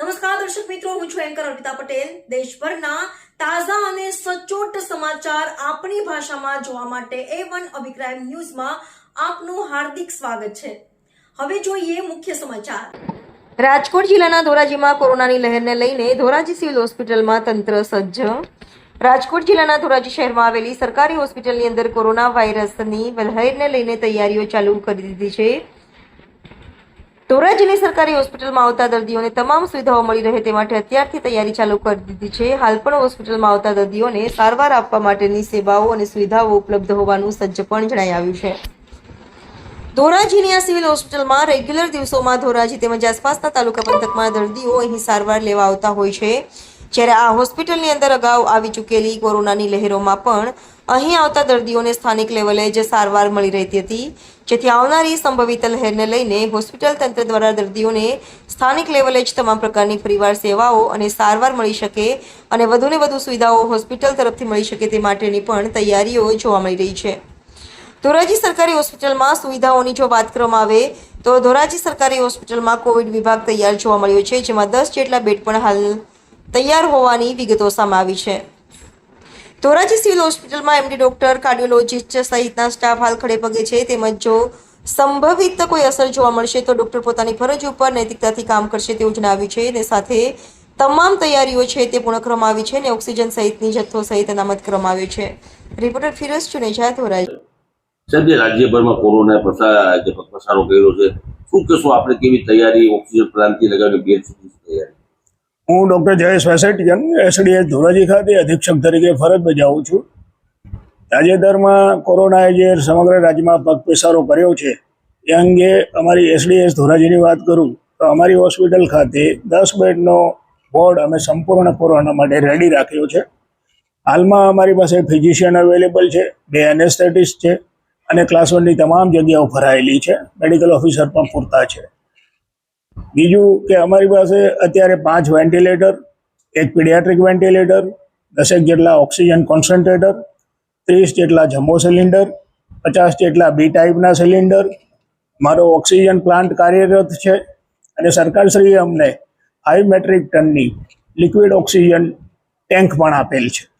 નમસ્કાર, દર્શક મિત્રો, હું છું એન્કર અર્પિતા પટેલ. દેશભરના તાજા અને સચોટ સમાચાર આપણી ભાષામાં જોવા માટે એ વન અભિપ્રાય ન્યૂઝમાં આપનું હાર્દિક સ્વાગત છે. હવે જોઈએ મુખ્ય સમાચાર. રાજકોટ જિલ્લાના ધોરાજીમાં કોરોનાની લહેરને લઈને ધોરાજી સિવિલ હોસ્પિટલમાં તંત્ર સજ્જ. રાજકોટ જિલ્લાના ધોરાજી શહેરમાં આવેલી સરકારી હોસ્પિટલની અંદર કોરોના વાયરસની લહેરને લઈને તૈયારીઓ ચાલુ કરી દીધી છે. ધોરાજીની સરકારી હોસ્પિટલમાં આવતા દર્દીઓને તમામ સુવિધાઓ મળી રહે તે માટે અત્યારથી તૈયારી ચાલુ કરી દીધી છે. હાલ પણ હોસ્પિટલમાં આવતા દર્દીઓને સારવાર આપવા માટેની સેવાઓ અને સુવિધાઓ ઉપલબ્ધ હોવાનું સજ્જ પણ જણાઈ આવ્યું છે. ધોરાજીની આ સિવિલ હોસ્પિટલમાં રેગ્યુલર દિવસોમાં ધોરાજી તેમજ આસપાસના તાલુકા પંથકમાં દર્દીઓ અહીં સારવાર લેવા આવતા હોય છે. જ્યારે આ હોસ્પિટલની અંદર અગાઉ આવી ચૂકેલી કોરોનાની લહેરોમાં પણ અહીં આવતા દર્દીઓને સ્થાનિક લેવલે જ સારવાર મળી રહેતી હતી, જેથી આવનારી સંભવિત લહેરને લઈને હોસ્પિટલ તંત્ર દ્વારા દર્દીઓને સ્થાનિક લેવલે જ તમામ પ્રકારની પરિવાર સેવાઓ અને સારવાર મળી શકે અને વધુને વધુ સુવિધાઓ હોસ્પિટલ તરફથી મળી શકે તે માટેની પણ તૈયારીઓ જોવા મળી રહી છે. ધોરાજી સરકારી હોસ્પિટલમાં સુવિધાઓની જો વાત કરવામાં આવે, તો ધોરાજી સરકારી હોસ્પિટલમાં કોવિડ વિભાગ તૈયાર જોવા મળ્યો છે, જેમાં દસ જેટલા બેડ પણ હાલ તૈયાર હોવાની વિગતો સામે આવી છે. ધોરાજી સિવિલ હોસ્પિટલમાં એમડી ડોક્ટર, કાર્ડિયોલોજિસ્ટ સહિતના સ્ટાફ હાલ ખડે પગે છે. તેમજ જો સંભવિત કોઈ અસર જોવા મળશે તો ડોક્ટર પોતાની ફરજ ઉપર નૈતિકતાથી કામ કરશે તેવું જણાવ્યું છે અને સાથે તમામ તૈયારીઓ છે તે પૂર્ણ કરવામાં આવી છે અને ઓક્સિજન સહિતની જથ્થો સહિત અનામત ક્રમ આવ્યો છે. રિપોર્ટર ફિરોઝ ચુનેજા ધોરાજી. સાહેબ રાજ્યભરમાં કોરોના પ્રસાર પ્રસારો કર્યો છે. શું કહેશો, આપણે કેવી તૈયારી ઓક્સિજન પ્લાન્ટથી લગાવીને બેડ તૈયારી હું ડૉક્ટર જયેશ વેસેટિયન એસડીએસ ધોરાજી ખાતે અધિક્ષક તરીકે ફરજ બજાવું છું. તાજેતરમાં કોરોનાએ જે સમગ્ર રાજ્યમાં પગપેસારો કર્યો છે, એ અંગે અમારી એસડીએસ ધોરાજીની વાત કરું, તો અમારી હોસ્પિટલ ખાતે દસ બેડનો વોર્ડ અમે સંપૂર્ણ કોરોના માટે રેડી રાખ્યો છે. હાલમાં અમારી પાસે ફિઝિશિયન અવેલેબલ છે, બે એનેસ્થેટિસ્ટ છે, અને ક્લાસ વનની તમામ જગ્યાઓ ભરાયેલી છે. મેડિકલ ઓફિસર પણ પૂરતા છે. બીજું કે અમારી પાસે અત્યારે પાંચ વેન્ટિલેટર, એક પીડિયાટ્રિક વેન્ટિલેટર, દસેક જેટલા ઓક્સિજન કોન્સન્ટ્રેટર, ત્રીસ જેટલા જમ્બો સિલિન્ડર, પચાસ જેટલા બી ટાઈપના સિલિન્ડર. મારો ઓક્સિજન પ્લાન્ટ કાર્યરત છે અને સરકારશ્રીએ અમને હાઈ મેટ્રિક ટનની લિક્વિડ ઓક્સિજન ટેન્ક પણ આપેલ છે.